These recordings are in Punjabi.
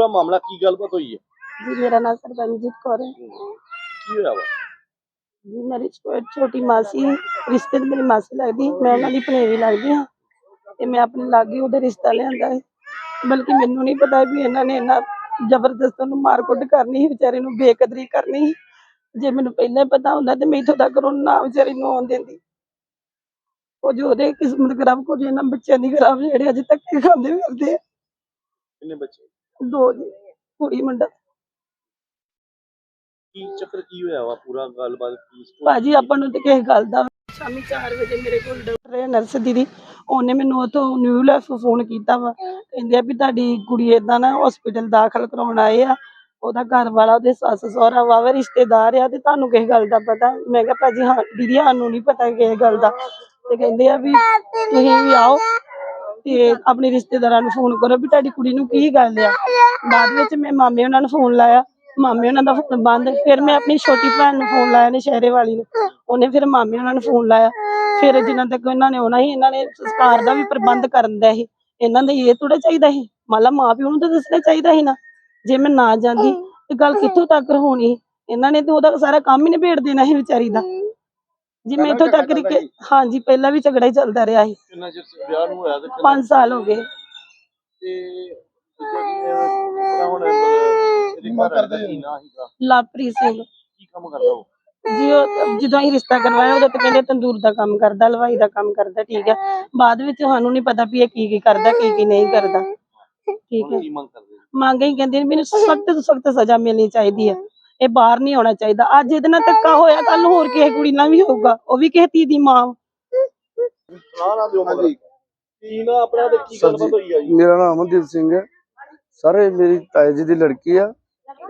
ਪੂਰਾ ਮਾਮਲਾ ਕੀ ਗੱਲਬਾਤ ਹੋਈ ਹੈ? ਜੀ ਮੇਰਾ ਨਾਮ ਸਰਬੰਜੀਤ ਕੌਰ ਹੈ। ਕੀ ਹੋਇਆ ਵਾ? ਜੀ ਮੇਰੀ ਛੋ- ਛੋਟੀ ਮਾਸੀ ਰਿਸ਼ਤੇ ਮੇਰੀ ਮਾਸੀ ਲੱਗਦੀ ਮੈਂ ਉਹਨਾਂ ਦੀ ਭਣੇਵੀ ਲੱਗਦੀ ਹਾਂ। ਤੇ ਮੈਂ ਆਪਣੇ ਲਾਗੇ ਉਹਦਾ ਰਿਸ਼ਤਾ ਲਿਆਂਦਾ ਹੈ। ਬਲਕਿ ਮੈਨੂੰ ਨਹੀਂ ਪਤਾ ਵੀ ਇਹਨਾਂ ਨੇ ਇਹਨਾਂ ਜ਼ਬਰਦਸਤ ਉਹਨੂੰ ਮਾਰਕੁੱਟ ਕਰਨੀ ਸੀ ਵਿਚਾਰੇ ਨੂੰ ਬੇਕਦਰੀ ਕਰਨੀ ਸੀ। ਜੇ ਮੈਨੂੰ ਪਹਿਲਾਂ ਹੀ ਪਤਾ ਹੁੰਦਾ ਤੇ ਮੈਂ ਇੱਥੋਂ ਤੱਕ ਉਹਨੂੰ ਨਾ ਵਿਚਾਰੀ ਨੂੰ ਆਉਣ ਦਿੰਦੀ। ਉਹ ਜੋ ਉਹਦੇ ਕਿਸਮਤ ਖਰਾਬ ਕੁਝ ਇਹਨਾਂ ਬੱਚਿਆਂ ਦੀ ਖਰਾਬ ਜਿਹੜੇ ਅਜੇ ਤੱਕ ਖਾਂਦੇ ਫਿਰਦੇ ਆ। ਕਿੰਨੇ ਬੱਚੇ? ਦੋ ਜੀ ਕੁੜੀ ਮੁੰਡਾ। ਕੀ ਚੱਕਰ ਕੀ ਹੋਇਆ ਵਾ ਪੂਰਾ ਗੱਲਬਾਤ ਕੀ story? ਭਾਜੀ ਆਪਾਂ ਨੂੰ ਤੇ ਕਿਸੇ ਗੱਲ ਦਾ ਸ਼ਾਮੀ 4 ਵਜੇ ਮੇਰੇ ਕੋਲ ਡਾਕਟਰ ਹੈ ਨਰਸ ਦੀਦੀ। ਉਹਨੇ ਮੈਨੂੰ ਉਥੋਂ ਨਿਊ ਲਾਈਫ ਫੋਨ ਕੀਤਾ ਵਾ। ਕਹਿੰਦੇ ਆ ਵੀ ਤੁਹਾਡੀ ਕੁੜੀ ਏਦਾਂ ਨਾ ਹਸਪੀਟਲ ਦਾਖਲ ਕਰਾਉਣ ਆਏ ਆ। ਉਹਦਾ ਘਰ ਵਾਲਾ ਉਹਦੇ ਸੱਸ ਸਹੁਰਾ ਵਾਵੇ ਰਿਸ਼ਤੇਦਾਰ ਆ ਤੇ ਤੁਹਾਨੂੰ ਕਿਸੇ ਗੱਲ ਦਾ ਪਤਾ? ਮੈਂ ਕਿਹਾ ਭਾਜੀ ਹਾਂ ਦੀਦੀ ਸਾਨੂੰ ਨਹੀਂ ਪਤਾ ਕਿਸੇ ਗੱਲ ਦਾ। ਤੇ ਕਹਿੰਦੇ ਆ ਵੀ ਤੁਸੀਂ ਵੀ ਆਓ। ਤੇ ਆਪਣੇ ਰਿਸ਼ਤੇਦਾਰਾਂ ਨੂੰ ਫੋਨ ਕਰੋ ਵੀ ਤੁਹਾਡੀ ਕੁੜੀ ਨੂੰ ਕੀ ਗੱਲ ਆ। ਬਾਅਦ ਵਿੱਚ ਮੈਂ ਮਾਮੇ ਉਹਨਾਂ ਨੂੰ ਫੋਨ ਲਾਇਆ। ਮਾਮੇ ਉਹਨਾਂ ਦਾ ਫੋਨ ਬੰਦ। ਫਿਰ ਮੈਂ ਆਪਣੀ ਛੋਟੀ ਭੈਣ ਨੂੰ ਫੋਨ ਲਾਇਆ ਨੇ ਸ਼ਹਿਰੇ ਵਾਲੀ ਨੂੰ। ਉਹਨੇ ਫਿਰ ਮਾਮੇ ਉਹਨਾਂ ਨੂੰ ਫੋਨ ਲਾਇਆ। ਫਿਰ ਜਿੰਨਾ ਤੱਕ ਇਹਨਾਂ ਨੇ ਆਉਣਾ ਸੀ, ਇਹਨਾਂ ਨੇ ਸੰਸਕਾਰ ਦਾ ਵੀ ਪ੍ਰਬੰਧ ਕਰਨ ਦਾ ਸੀ। ਇਹਨਾਂ ਦੇ ਇਹ ਥੋੜਾ ਚਾਹੀਦਾ ਸੀ। ਮੰਨ ਮਾਂ ਪਿਓ ਨੂੰ ਤਾਂ ਦੱਸਣਾ ਚਾਹੀਦਾ ਸੀ ਨਾ। ਜੇ ਮੈਂ ਨਾ ਜਾਂਦੀ ਤੇ ਗੱਲ ਕਿੱਥੋਂ ਤੱਕ ਹੋਣੀ? ਇਹਨਾਂ ਨੇ ਤੇ ਉਹਦਾ ਸਾਰਾ ਕੰਮ ਹੀ ਨਿਬੇੜ ਦੇਣਾ ਸੀ ਵਿਚਾਰੀ ਦਾ। ਜੀ ਮੈਂ ਇੱਥੋਂ ਤੱਕ ਕਿ ਹਾਂਜੀ ਪਹਿਲਾਂ ਵੀ ਝਗੜਾ ਹੀ ਚੱਲਦਾ ਰਿਹਾ ਸੀ। ਕਿੰਨਾ ਚਿਰ ਵਿਆਹ ਨੂੰ ਹੋਇਆ ਤੇ ਕਿੰਨਾ- 5 ਸਾਲ ਹੋ ਗਏ। ਤੇ ਦੂਜਾ ਕੀ ਹੈ, ਕਿਹੜਾ ਹੁਣ ਇਹਦੇ ਘਰ ਵਾਲੇ ਦਾ ਕੀ ਨਾਂ ਸੀਗਾ? ਲਵਪ੍ਰੀਤ ਸਿੰਘ। ਕੀ ਕੰਮ ਕਰਦਾ ਉਹ? ਜੀ ਉਹ ਜਦੋਂ ਅਸੀਂ ਰਿਸ਼ਤਾ ਕਰਵਾਇਆ ਉਦੋਂ ਤਾਂ ਕਹਿੰਦੇ ਤੰਦੂਰ ਦਾ ਕੰਮ ਕਰਦਾ ਹਲਵਾਈ ਦਾ ਕੰਮ ਕਰਦਾ ਠੀਕ ਹੈ। ਬਾਅਦ ਵਿੱਚ ਸਾਨੂੰ ਨਹੀਂ ਪਤਾ ਵੀ ਇਹ ਕੀ ਕੀ ਕਰਦਾ ਕੀ ਕੀ ਨਹੀਂ ਕਰਦਾ। ਠੀਕ ਹੁਣ ਹੈ। ਕੀ ਮੰਗ ਕਰਦੇ? ਮੰਗ ਹੀ ਕਹਿੰਦੇ ਨੇ ਮੈਨੂੰ ਸਖਤ ਤੋਂ ਸਖਤ ਸਜ਼ਾ ਮਿਲਣੀ ਚਾਹੀਦੀ ਹੈ। ਇਹ ਬਾਹਰ ਨਹੀਂ ਆਉਣਾ ਚਾਹੀਦਾ। ਅੱਜ ਇਹਦੇ ਨਾਲ ਧੱਕਾ ਹੋਇਆ ਕੱਲ ਨੂੰ ਹੋਰ ਕਿਸੇ ਕੁੜੀ ਨਾਲ ਵੀ ਹੋਊਗਾ। ਉਹ ਵੀ ਕਿਸੇ ਧੀ ਦੀ ਮਾਂ। ਨਾ ਨਾ ਦਿਓ ਮਗਰ ਕੀ ਨਾ ਆਪਣਾ ਤੇ ਕੀ ਗੱਲਬਾਤ ਹੋਈ ਆ ਜੀ? ਮੇਰਾ ਨਾਮ ਅਮਨਦੀਪ ਸਿੰਘ ਹੈ। ਸਰ ਇਹ ਮੇਰੀ ਤਾਏ ਜੀ ਦੀ ਲੜਕੀ ਆ।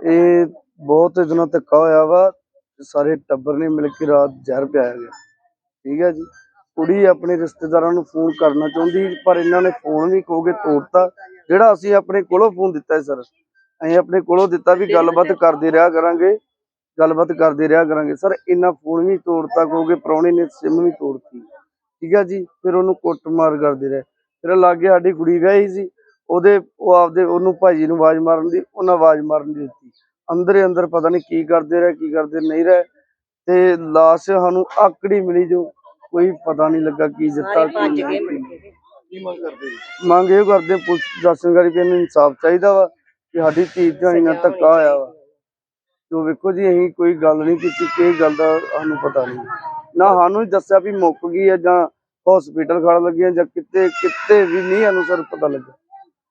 ਇਹ ਬਹੁਤ ਦਿਨਾਂ ਧੱਕਾ ਹੋਇਆ ਵਾ ਸਾਰੇ ਟੱਬਰ ਨੇ ਮਿਲ ਕੇ ਰਾਤ ਜ਼ਹਿਰ ਪਿਆਇਆ ਗਿਆ ਠੀਕ ਹੈ ਜੀ। ਕੁੜੀ ਆਪਣੇ ਰਿਸ਼ਤੇਦਾਰਾਂ ਨੂੰ ਫੋਨ ਕਰਨਾ ਚਾਹੁੰਦੀ ਪਰ ਇਹਨਾਂ ਨੇ ਫੋਨ ਵੀ ਕਹੋਗੇ ਤੋੜਤਾ ਜਿਹੜਾ ਅਸੀਂ ਆਪਣੇ ਕੋਲੋਂ ਫੋਨ ਦਿੱਤਾ ਹੈ ਸਰ। ਅਸੀਂ ਆਪਣੇ ਕੋਲੋਂ ਦਿੱਤਾ ਵੀ ਗੱਲਬਾਤ ਕਰਦੇ ਰਿਹਾ ਕਰਾਂਗੇ ਗੱਲਬਾਤ ਕਰਦੇ ਰਿਹਾ ਕਰਾਂਗੇ। ਸਰ ਇਹਨਾਂ ਫੋਨ ਵੀ ਤੋੜਤਾ ਕਹੋਗੇ ਪ੍ਰਾਹੁਣੇ ਨੇ ਸਿਮ ਵੀ ਤੋੜਤੀ। ਠੀਕ ਹੈ ਜੀ? ਫਿਰ ਉਹਨੂੰ ਕੁੱਟਮਾਰ ਕਰਦੇ ਰਹੇ। ਫਿਰ ਲਾਗੇ ਸਾਡੀ ਕੁੜੀ ਵਿਆਹੀ ਸੀ ਉਹਦੇ ਉਹ ਆਪਦੇ ਉਹਨੂੰ ਭਾਜੀ ਨੂੰ ਆਵਾਜ਼ ਮਾਰਨ ਦੀ ਉਹਨਾਂ ਆਵਾਜ਼ ਮਾਰਨ ਦੀ ਦਿੱਤੀ। ਅੰਦਰ ਅੰਦਰ ਪਤਾ ਨਹੀਂ ਕੀ ਕਰਦੇ ਰਹੇ ਕੀ ਕਰਦੇ ਨਹੀਂ ਰਹੇ। ਤੇ ਲਾਸ਼ ਸਾਨੂੰ ਆਕੜੀ ਮਿਲੀ ਜੋ ਕੋਈ ਪਤਾ ਨਹੀਂ ਲੱਗਾ ਕੀ ਦਿੱਤਾ ਕੀ ਮੰਗ ਕਰਦੇ ਮੰਗ ਇਹ ਕਰਦੇ ਪੁਲਿਸ ਕਰੀ ਕਿ ਇਹਨੂੰ ਇਨਸਾਫ ਚਾਹੀਦਾ ਵਾ। ਕਿ ਸਾਡੀ ਧੀ ਧਿਆਣੀ ਨਾਲ ਧੱਕਾ ਹੋਇਆ ਵਾ। ਜੋ ਵੇਖੋ ਜੀ ਅਸੀਂ ਕੋਈ ਗੱਲ ਨਹੀਂ ਕੀਤੀ ਕਿਹ ਗੱਲ ਦਾ ਸਾਨੂੰ ਪਤਾ ਨਹੀਂ। ਨਾ ਸਾਨੂੰ ਹੀ ਦੱਸਿਆ ਵੀ ਮੁੱਕ ਗਈ ਹੈ ਜਾਂ ਹਸਪੀਟਲ ਖੜ ਲੱਗੀ ਜਾਂ ਕਿਤੇ ਕਿਤੇ ਵੀ ਨਹੀਂ ਸਾਨੂੰ ਸਰ ਪਤਾ ਲੱਗਾ।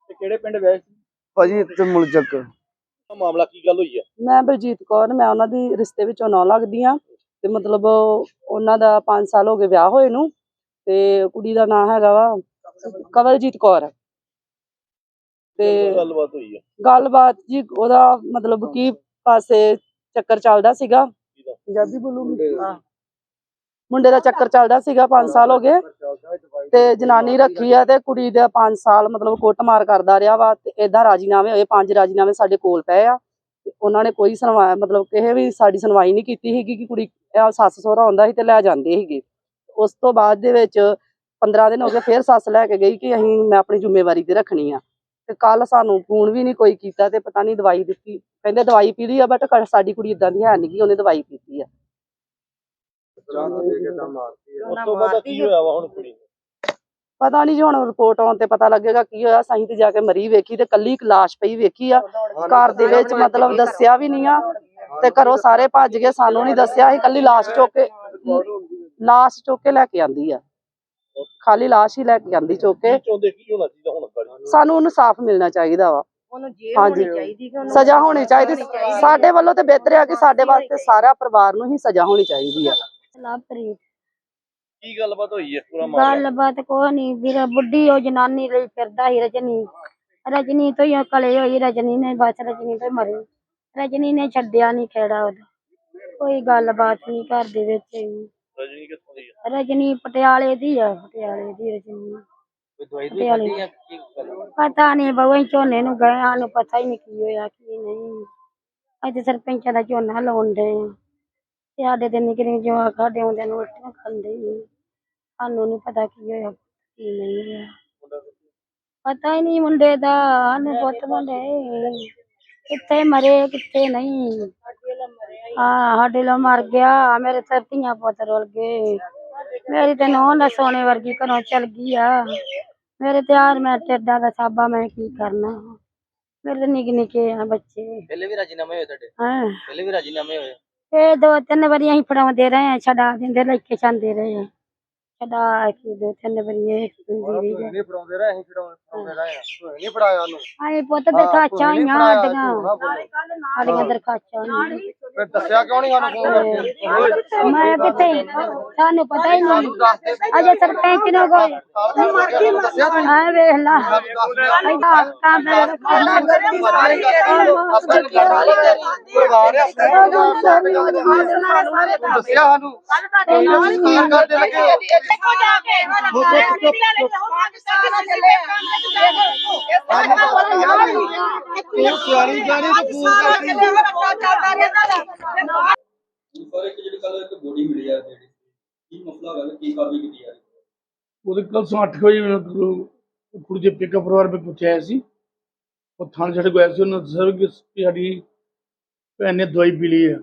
ਤੇ ਕਿਹੜੇ ਪਿੰਡ ਵਿਆਹ ਸੀ? ਭਾਜੀ ਇੱਥੇ ਮੁਲਚੱਕ ਆਹ ਮਾਮਲਾ ਕੀ ਗੱਲ ਹੋਈ ਆ? ਮੈਂ ਬਲਜੀਤ ਕੌਰ ਮੈਂ ਉਹਨਾਂ ਦੀ ਰਿਸ਼ਤੇ ਵਿੱਚੋਂ ਨੌ ਲੱਗਦੀ ਆ ਤੇ ਮਤਲਬ ਉਹਨਾਂ ਦਾ 5 ਸਾਲ ਹੋ ਗਏ ਵਿਆਹ ਹੋਏ ਨੂੰ। ਤੇ ਕੁੜੀ ਦਾ ਨਾਂ ਹੈਗਾ ਵਾ ਕਵਲਜੀਤ ਕੌਰ। ਤੇ ਗੱਲਬਾਤ ਹੋਈ ਆ। ਗੱਲਬਾਤ ਜੀ ਉਹਦਾ ਮਤਲਬ ਕੀ ਪਾਸੇ ਚੱਕਰ ਚੱਲਦਾ ਸੀਗਾ? ਪੰਜਾਬੀ ਬੋਲੂਗੀ ਹਾਂ। ਮੁੰਡੇ ਦਾ ਚੱਕਰ ਚੱਲਦਾ ਸੀਗਾ 5 ਸਾਲ ਹੋ ਗਏ। ਤੇ ਜਨਾਨੀ ਰੱਖੀ ਆ ਤੇ ਕੁੜੀ ਦਾ 5 ਸਾਲ ਮਤਲਬ ਕੁੱਟਮਾਰ ਕਰਦਾ ਰਿਹਾ ਵਾ ਤੇ ਏਦਾਂ ਰਾਜੀਨਾਮੇ ਹੋਏ ਪੰਜ ਰਾਜੀਨਾਮੇ ਸਾਡੇ ਕੋਲ ਪਏ ਆ। ਤੇ ਉਹਨਾਂ ਨੇ ਕੋਈ ਸੁਣਵਾਈ ਮਤਲਬ ਕਿਸੇ ਵੀ ਸਾਡੀ ਸੁਣਵਾਈ ਨਹੀਂ ਕੀਤੀ ਸੀਗੀ ਕਿ ਕੁੜੀ ਸੱਸ ਸਹੁਰਾ ਹੁੰਦਾ ਸੀ ਤੇ ਲੈ ਜਾਂਦੇ ਸੀਗੇ। ਉਸ ਤੋਂ ਬਾਅਦ ਦੇ ਵਿੱਚ 15 ਦਿਨ ਹੋ ਗਏ ਫਿਰ ਸੱਸ ਲੈ ਕੇ ਗਈ ਕਿ ਅਸੀਂ ਮੈਂ ਆਪਣੀ ਜ਼ਿੰਮੇਵਾਰੀ ਤੇ ਰੱਖਣੀ ਆ। ਤੇ ਕੱਲ ਸਾਨੂੰ ਫੋਨ ਵੀ ਨਹੀਂ ਕੋਈ ਕੀਤਾ ਤੇ ਪਤਾ ਨਹੀਂ ਦਵਾਈ ਦਿੱਤੀ। ਕਹਿੰਦੇ ਦਵਾਈ ਪੀ ਲਈ ਆ ਬਟ ਸਾਡੀ ਕੁੜੀ ਇਦਾਂ ਦੀ ਹੈ ਨਹੀਂ ਕਿ ਉਹਨੇ ਦਵਾਈ ਪੀਤੀ ਆ। ਉਸ ਤੋਂ ਬਾਅਦ ਕੀ ਹੋਇਆ ਵਾ ਹੁਣ ਕੁੜੀ ਨੂੰ? ਪਤਾ ਨਹੀਂ ਜੀ ਹੁਣ ਰਿਪੋਰਟ ਆਉਣ ਤੇ ਪਤਾ ਲੱਗੇਗਾ ਕੀ ਹੋਇਆ। ਸਹੀਂ ਤੇ ਜਾ ਕੇ ਮਰੀ ਵੇਖੀ ਤੇ ਕੱਲੀ ਇੱਕ ਲਾਸ਼ ਪਈ ਵੇਖੀ ਆ। ਘਰ ਦੇ ਵਿੱਚ ਮਤਲਬ ਦੱਸਿਆ ਵੀ ਨਹੀਂ ਆ ਤੇ ਘਰੋਂ ਸਾਰੇ ਭੱਜ ਗਏ ਸਾਨੂੰ ਨਹੀਂ ਦੱਸਿਆ। ਅਸੀਂ ਕੱਲੀ ਲਾਸ਼ ਚੁੱਕ ਕੇ ਲਾਸ਼ ਚੁੱਕ ਕੇ ਲੈ ਕੇ ਆਂਦੀ ਆ। ਖਾਲੀ ਲਾਸ਼ ਹੀ ਲੈ ਕੇ ਆਂਦੀ ਚੁੱਕ ਕੇ। ਕੀ ਚਾਹੁੰਦੇ ਕੀ ਹੋਣਾ ਚਾਹੀਦਾ ਹੁਣ ਗਾੜੀ ਸਾਨੂੰ ਉਹਨੂੰ ਸਾਫ਼ ਮਿਲਣਾ ਚਾਹੀਦਾ ਵਾ। ਉਹਨੂੰ ਜੇਲ੍ਹ ਹਾਂਜੀ। ਹੋਣੀ ਚਾਹੀਦੀ ਕਿ ਉਹਨੂੰ ਸਜ਼ਾ ਹੋਣੀ ਚਾਹੀਦੀ। ਸਾਡੇ ਵੱਲੋਂ ਤੇ ਬਿਹਤਰ ਆ ਕਿ ਸਾਡੇ ਵਾਸਤੇ ਸਾਰਾ ਪਰਿਵਾਰ ਨੂੰ ਹੀ ਸਜ਼ਾ ਹੋਣੀ ਚਾਹੀਦੀ ਆ। ਲਵਪ੍ਰੀਤ ਕੀ ਗੱਲਬਾਤ ਹੋਈ ਹੈ ਪੂਰਾ ਮਾਮਲਾ ਗੱਲਬਾਤ ਕੋ ਨਹੀਂ ਵੀਰ ਬੁੱਢੀ ਉਹ ਜਨਾਨੀ ਲਈ ਫਿਰਦਾ ਸੀ ਰਜਨੀ। ਰਜਨੀ ਤੋਂ ਹੀ ਕਲੇ ਹੋਈ ਰਜਨੀ ਨੇ ਬਸ ਰਜਨੀ ਤੋਂ ਹੀ ਮਰੀ। ਰਜਨੀ ਨੇ ਛੱਡਿਆ ਨਹੀਂ ਖੇੜਾ ਉਹਦਾ। ਕੋਈ ਗੱਲਬਾਤ ਨਹੀਂ ਘਰ ਦੇ ਵਿੱਚ। ਰਜਨੀ ਕਿੱਥੋਂ ਦੀ ਆ? ਰਜਨੀ ਪਟਿਆਲੇ ਦੀ ਆ ਪਟਿਆਲੇ ਦੀ ਰਜਨੀ। ਕੋਈ ਦਵਾਈ ਪਟਿਆਲੇ ਦੀ। ਪਤਾ ਨਹੀਂ ਬਵੇਂ ਝੋਨੇ ਨੂੰ ਗਏ ਸਾਨੂੰ ਪਤਾ ਹੀ ਨਹੀਂ ਕੀ ਹੋਇਆ ਕੀ ਨਹੀਂ। ਅੱਜ ਸਰਪੰਚਾਂ ਦਾ ਝੋਨਾ ਲਾਉਣ ਦੇ ਤੇ ਸਾਡੇ ਤੇ ਨਿੱਕੇ ਨਿੱਕੇ ਜਵਾਕ ਸਾਡੇ ਹੁੰਦੇ ਨੂੰ ਰੋਟੀਆਂ ਖਾਂਦੇ ਹੀ ਸਾਨੂੰ ਨਹੀਂ ਪਤਾ ਕੀ ਹੋਇਆ ਕੀ ਨਹੀਂ ਹੋਇਆ। ਪਤਾ ਹੀ ਨਹੀਂ ਮੁੰਡੇ ਦਾ ਨੇ ਪੁੱਤ ਮੁੰਡੇ ਕਿੱਥੇ ਮਰੇ ਕਿੱਥੇ ਨਹੀਂ। ਹਾਂ ਸਾਡੇ ਲੋ ਮਰ ਗਿਆ ਮੇਰੇ ਤੇ ਧੀਆਂ ਪੁੱਤ ਰੁਲ ਗਏ। ਮੇਰੀ ਤੇ ਨੌਂ ਨਾ ਸੋਨੇ ਵਰਗੀ ਘਰੋਂ ਚਲ ਗਈ ਆ। ਮੇਰੇ ਤੇ ਯਾਰ ਮੈਂ ਟੇਡਾ ਦਾ ਸਾਬਾ ਮੈਂ ਕੀ ਕਰਨਾ? ਮੇਰੇ ਤੇ ਨਿੱਕੇ ਨਿੱਕੇ ਆ ਬੱਚੇ। ਪਹਿਲੇ ਵੀ ਰਾਜੀਨਾਮੇ ਹੋਏ ਤੁਹਾਡੇ? ਹਾਂ। ਪਹਿਲੇ ਵੀ ਰਾਜੀਨਾਮੇ ਹੋਏ? ਇਹ ਦੋ ਤਿੰਨ ਵਾਰੀ ਅਸੀਂ ਫੜਾਉਂਦੇ ਰਹੇ ਆ ਛਡਾ ਦਿੰਦੇ ਲੈ ਕੇ ਜਾਂਦੇ ਰਹੇ ਆ। ਛਡਾ ਕੇ ਦੋ ਤਿੰਨ ਵਾਰੀ ਇਹ ਦਿੰਦੀ ਰਹੀ ਆ ਨਹੀਂ ਫੜਾਉਂਦੇ ਰਹੇ ਅਸੀਂ ਫੜਾਉਂਦੇ ਰਹੇ ਹਾਂ ਨਹੀਂ ਫੜਾਇਆ ਉਹਨੂੰ। ਆਏ ਪੁੱਤ ਦਰਖਾਸਤਾਂ ਆਈਆਂ ਸਾਡੀਆਂ। ਸਾਡੀਆਂ ਦਰਖਾਸਤਾਂ ਆਈਆਂ। ਫਿਰ ਦੱਸਿਆ ਕਿਉਂ ਨਹੀਂ ਸਾਨੂੰ ਫੋਨ ਕਰਕੇ ਮੈਂ ਕਿੱਥੇ ਸਾਨੂੰ ਪਤਾ ਹੀ ਨਹੀਂ। ਅਜੇ ਸਰਪੰਚ ਨੂੰ ਕੋਈ ਦੱਸਿਆ ਤੂੰ ਆ ਵੇਖ ਲਾ। ਇਹਦਾ ਕੰਮ ਹੈ ਦੱਸਿਆ ਸਾਨੂੰ? ਕਾਰ ਕਰਦੇ ਲੱਗੇ ਤੂੰ ਸਿਆਣੀ ਜਾਣੀ ਤੇ ਫੋਨ ਕਰਦੀ ਪਰ ਇੱਕ ਜਿਹੜੀ ਕੱਲ ਇੱਕ ਬੋਡੀ ਮਿਲੀ ਆ ਜਿਹੜੀ ਕੀ ਮਸਲਾ ਹੋਇਆ ਕੀ ਕਾਰਵਾਈ ਕੀਤੀ ਜਾ ਉਹਦੇ ਕੱਲ ਸੋ ਅੱਠ ਵਜੇ ਮੈਨੂੰ ਕੁੜੀ ਦੇ ਪਿਕਅਪ ਪਰਿਵਾਰ ਵਿੱਚ ਪੁੱਛਿਆ ਸੀ। ਉਹ ਥਾਣੇ ਛੱਡ ਗਿਆ ਸੀ, ਉਹਨਾਂ ਦੱਸਿਆ ਕਿ ਸਾਡੀ ਭੈਣ ਨੇ ਦਵਾਈ ਪੀ ਲਈ ਆ।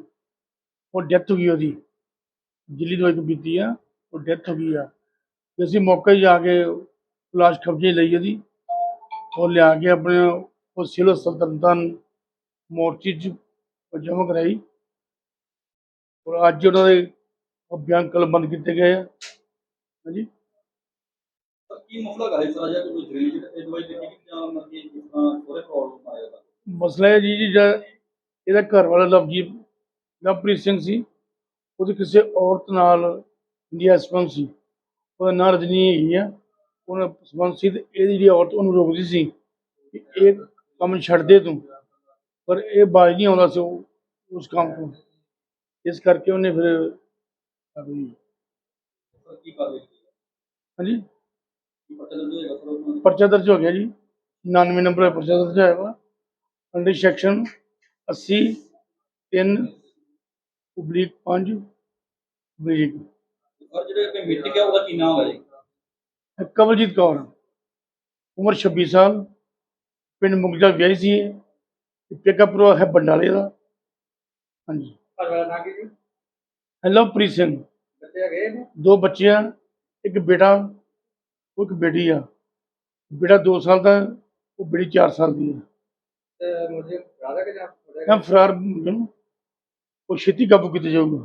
ਉਹ ਡੈਥ ਹੋ ਗਈ ਉਹਦੀ। ਜਿੱਲੀ ਦਵਾਈ ਪੀਤੀ ਆ, ਉਹ ਡੈਥ ਹੋ ਗਈ ਆ। ਤੇ ਅਸੀਂ ਮੌਕੇ ਜਾ ਕੇ ਲਾਸ਼ ਕਬਜ਼ੇ ਲਈ ਉਹਦੀ। ਉਹ ਲਿਆ ਕੇ ਆਪਣੇ ਉਹ ਸਿਵਲ ਹਸਪਤਾਲ ਮੋਰਚੀ 'ਚ ਜਮ੍ਹਾਂ ਕਰਾਈ। ਔਰ ਅੱਜ ਉਹਨਾਂ ਦੇ ਬਿਆਨ ਕਲਮਬੰਦ ਕੀਤੇ ਗਏ ਆ। ਹਾਂਜੀ। ਕੀ ਮਸਲਾ ਤਰ੍ਹਾਂ ਜਿਹਾ ਕੋਈ ਇਹ ਦਵਾਈ ਦਿੱਤੀ ਕਿ ਜਾਂ ਮਤਲਬ ਜਿਸ ਤਰ੍ਹਾਂ ਥੋੜੇ ਪ੍ਰੋਬਲਮ ਆਇਆ ਮਸਲਾ ਇਹ ਜੀ ਜੀ ਇਹਦਾ ਘਰ ਵਾਲਾ ਲਵਜੀਤ ਲਵਪ੍ਰੀਤ ਸਿੰਘ ਸੀ। ਉਹਦੇ ਕਿਸੇ ਔਰਤ ਨਾਲ ਇੰਡੀਆ ਸੰਬੰਧ ਸੀ। ਉਹਦਾ ਨਾਂ ਰਜਨੀ ਹੈਗੀ ਆ। ਉਹਨਾਂ ਸੰਬੰਧ ਸੀ ਤੇ ਇਹਦੀ ਜਿਹੜੀ ਔਰਤ ਉਹਨੂੰ ਰੋਕਦੀ ਸੀ ਕਿ ਇਹ ਕੰਮ ਛੱਡ ਦੇ ਤੂੰ। ਪਰ ਇਹ ਬਾਜ ਨਹੀਂ ਆਉਂਦਾ ਸੀ ਉਹ ਉਸ ਕੰਮ ਤੋਂ। ਇਸ ਕਰਕੇ ਉਹਨੇ ਫਿਰ ਆਪਣੀ- ਸਰ ਕੀ ਕਾਰਵਾਈ ਕੀਤੀ ਹੈ? ਹਾਂਜੀ ਕੀ ਪਤਾ ਦਰਜ ਹੋਏਗਾ ਸਰ ਉਹਨਾਂ ਦਾ? ਪਰਚਾ ਦਰਜ ਹੋ ਗਿਆ ਜੀ 99 ਨੰਬਰ ਦਾ ਪਰਚਾ ਦਰਜ ਹੋਇਆ ਵਾ under section 80 3 oblique 5 oblique sir ਜਿਹੜੇ ਕੋਈ ਮ੍ਰਿਤਕ ਹੈ ਉਹਦਾ ਕੀ ਨਾਮ ਹੈ ਜੀ ਕਵਲਜੀਤ ਕੌਰ ਉਮਰ 26 ਸਾਲ ਪਿੰਡ ਮੁਗਜਾ ਵਿਆਹੀ ਸੀ ਇਹ ਪਿਕਅਪ ਰੋ ਹੈ ਬੰਡਾਲੇ ਦਾ ਹਾਂਜੀ ਘਰ ਵਾਲਾ ਨਾ ਕੀ ਜੀ ਹੈਲੋ ਪ੍ਰੀਤ ਸਿੰਘ ਬੱਚੇ ਹੈਗੇ ਨੇ ਦੋ ਬੱਚੇ ਆ ਇੱਕ ਬੇਟਾ ਉਹ ਇੱਕ ਬੇਟੀ ਆ। ਬੇਟਾ 2 ਸਾਲ ਦਾ ਉਹ ਬੇਟੀ 4 ਸਾਲ ਦੀ ਹੈ ਤੇ ਮੁਝੇ ਰਾਧਾ ਕੇ ਜਾਂ ਮੈਂ ਫਰਾਰ ਨੂੰ ਉਹ ਛੇਤੀ ਕਾਬੂ ਕੀਤਾ ਜਾਊਗਾ।